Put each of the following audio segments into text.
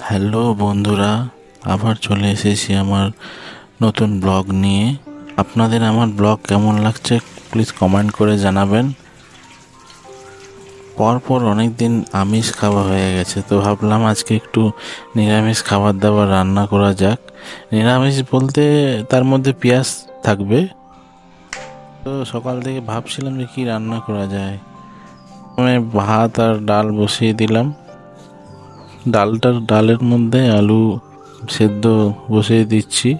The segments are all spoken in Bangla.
হ্যালো বন্ধুরা, আবার চলে এসেছি আমার নতুন ব্লগ নিয়ে। আপনাদের আমার ব্লগ কেমন লাগছে প্লিজ কমেন্ট করে জানাবেন। পরপর অনেক দিন আমিষ খাওয়া হয়ে গেছে, তো ভাবলাম আজকে একটু নিরামিষ খাবার দাবার রান্না করা যাক। নিরামিষ বলতে তার মধ্যে পেঁয়াজ থাকবে। তো সকাল থেকে ভাবছিলাম যে কী রান্না করা যায়। আমি ভাত আর ডাল বসিয়ে দিলাম। ডালটার ডালের মধ্যে আলু সেদ্ধ বসিয়ে দিচ্ছি।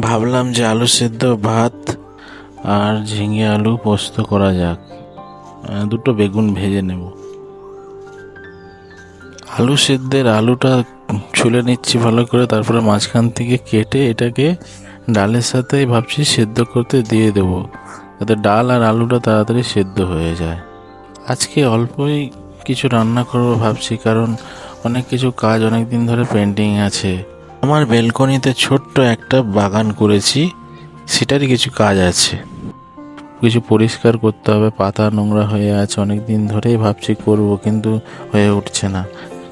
ভাবলাম যে আলু সেদ্ধ, ভাত আর ঝিঙে আলু পোস্ত করা যাক। দুটো বেগুন ভেজে নেব। আলু সেদ্ধের আলুটা ছুলে নিচ্ছি ভালো করে, তারপরে মাঝখান থেকে কেটে এটাকে ডালের সাথে ভাবছি সেদ্ধ করতে দিয়ে দেবো, যাতে ডাল আর আলুটা তাড়াতাড়ি সেদ্ধ হয়ে যায়। আজকে অল্পই কিছু রান্না করব ভাবছি, কারণ অনেক কিছু কাজ অনেক দিন ধরে পেন্ডিং আছে। আমার বেলকনিতে ছোট্ট একটা বাগান করেছি, সেটারই কিছু কাজ আছে। কিছু পরিষ্কার করতে হবে, পাতা নোংরা হয়ে আছে, অনেক দিন ধরেই ভাবছি করব, কিন্তু হয়ে উঠছে না।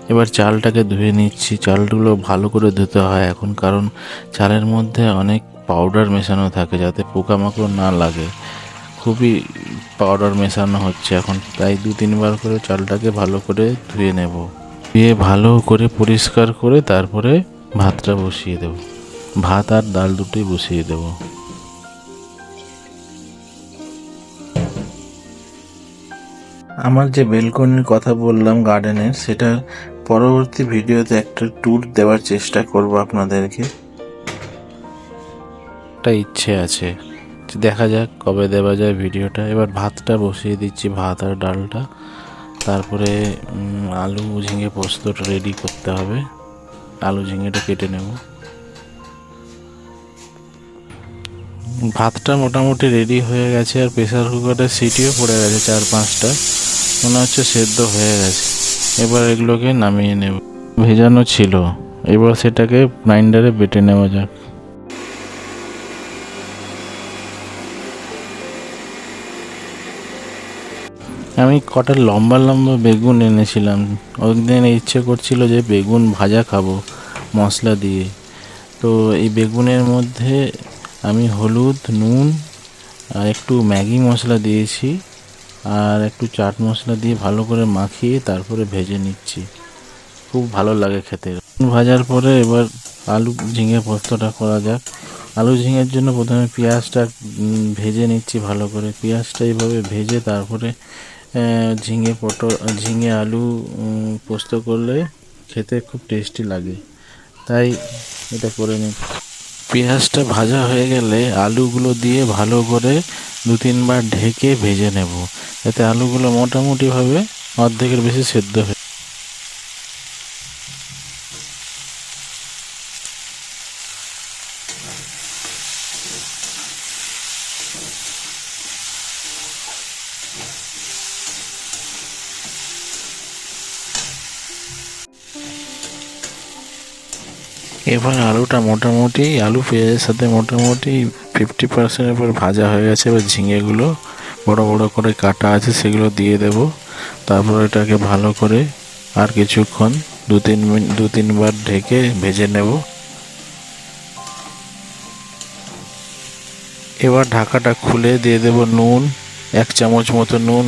এবার চালটাকে ধুয়ে নিচ্ছি, চালগুলো ভালো করে ধুতে হয় এখন, কারণ চালের মধ্যে অনেক পাউডার মেশানো থাকে যাতে পোকামাকড় না লাগে। খুবই পাউডার মেশানো হচ্ছে এখন, তাই দু তিনবার করে চালটাকে ভালো করে ধুয়ে নেব। ধুয়ে ভালো করে পরিষ্কার করে তারপরে ভাতটা বসিয়ে দেব। ভাত আর ডাল দুটোই বসিয়ে দেব। আমার যে বেলকনির কথা বললাম গার্ডেনের সেটা পরবর্তী ভিডিওতে একটা ট্যুর দেওয়ার চেষ্টা করব আপনাদেরকে। একটা ইচ্ছে আছে। দেখা যাক কবে দেওয়া যায় ভিডিওটা। এবার ভাতটা বসিয়ে দিচ্ছি ভাত আর ডালটা। তারপরে আলু ঝিঙে পোস্তটা রেডি করতে হবে। আলু ঝিঙেটা কেটে নেব। ভাতটা মোটামুটি রেডি হয়ে গেছে আর প্রেসার কুকারে সিটিও পড়ে গেছে চার পাঁচটা। মনে হচ্ছে সেদ্ধ হয়ে গেছে। এবার এগুলোকে নামিয়ে নেব। ভেজানো ছিল। এবার সেটাকে গ্রাইন্ডারে বেটে নেওয়া যাক। আমি কটা লম্বা লম্বা বেগুন এনেছিলাম। ওইদিন ইচ্ছে করছিল যে বেগুন ভাজা খাব, মশলা দিয়ে। তো এই বেগুনের মধ্যে আমি হলুদ, নুন আর একটু ম্যাগি মশলা দিয়েছি আর একটু চাট মশলা দিয়ে ভালো করে মাখিয়ে তারপরে ভেজে নিচ্ছি। খুব ভালো লাগে খেতে। ভাজার পরে এবার আলু ঝিঙে পোস্তটা করা যাক। আলু ঝিঙের জন্য প্রথমে পেঁয়াজটা ভেজে নিচ্ছি ভালো করে। পেঁয়াজটা এইভাবে ভেজে তারপরে ঝিঙে পটল, ঝিঙে আলু পোস্ত করলে খেতে খুব টেস্টি লাগে। তাই এটা করে নিন। পেঁয়াজটা ভাজা হয়ে গেলে আলুগুলো দিয়ে ভালো করে দু তিনবার ঢেকে ভেজে নেব। যাতে আলুগুলো মোটামুটিভাবে অর্ধেকের বেশি সেদ্ধ হয়ে এবার আলুটা মোটামুটি, আলু পেঁয়াজের সাথে মোটামুটি ফিফটি পার্সেন্টের উপর ভাজা হয়ে গেছে। এবার ঝিঙেগুলো বড় বড় করে কাটা আছে, সেগুলো দিয়ে দেব। তারপর এটাকে ভালো করে আর কিছুক্ষণ দু তিন মিনিট দু তিনবার ঢেকে ভেজে নেব। এবার ঢাকাটা খুলে দিয়ে দেব নুন, এক চামচ মতো নুন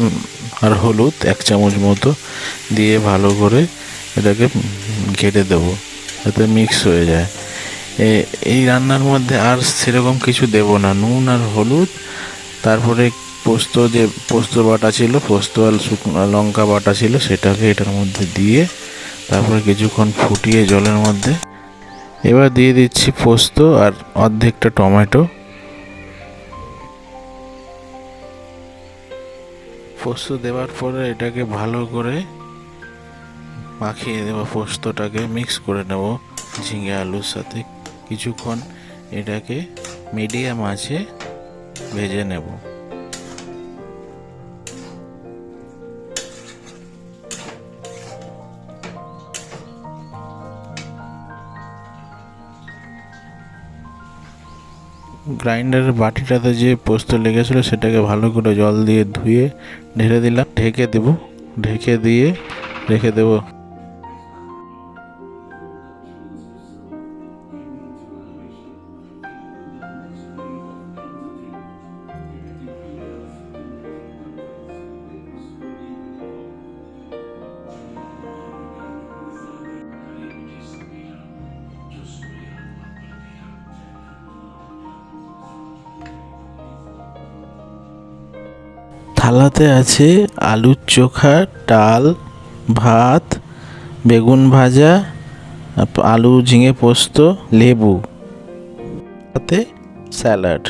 আর হলুদ, এক চামচ মতো দিয়ে ভালো করে এটাকে ঘেটে দেবো। যাতে মিক্স হয়ে যায়। এই রান্নার মধ্যে আর সেরকম কিছু দেব না। নুন আর হলুদ, তারপরে পোস্ত যে, পোস্ত বাটা ছিল, পোস্ত আর শুকনো লঙ্কা বাটা ছিল, সেটাকে এটার মধ্যে দিয়ে তারপরে কিছুক্ষণ ফুটিয়ে জলের মধ্যে। এবার দিয়ে দিচ্ছি পোস্ত আর অর্ধেকটা টমেটো। পোস্ত দেওয়ার পরে এটাকে ভালো করে মাখিয়ে দেবো পোস্তটাকে মিক্স করে নেব ঝিঙে আলুর সাথে। কিছুক্ষণ এটাকে মিডিয়াম আঁচে ভেজে নেব। গ্রাইন্ডারের বাটিটাতে যে পোস্ত লেগেছিলো সেটাকে ভালো করে জল দিয়ে ধুয়ে ঢেলে দিলাম। ঢেকে দেব, ঢেকে দিয়ে রেখে দেব। থালাতে আছে আলুর চোখা, ডাল, ভাত, বেগুন ভাজা আলু ঝিঙে পোস্ত, লেবু, সাথে স্যালাড।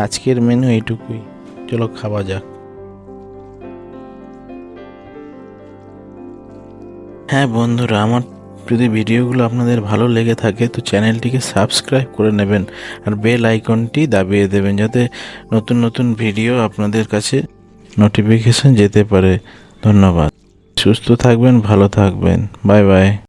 আজকের মেনু এইটুকুই। চলো খাওয়া যাক। হ্যাঁ বন্ধুরা, আমার যদি ভিডিওগুলো আপনাদের ভালো লেগে থাকে, তো চ্যানেলটিকে সাবস্ক্রাইব করে নেবেন আর বেল আইকনটি দাবিয়ে দেবেন যাতে নতুন নতুন ভিডিও আপনাদের কাছে নোটিফিকেশন যেতে পারে। ধন্যবাদ। সুস্থ থাকবেন, ভালো থাকবেন। Bye bye.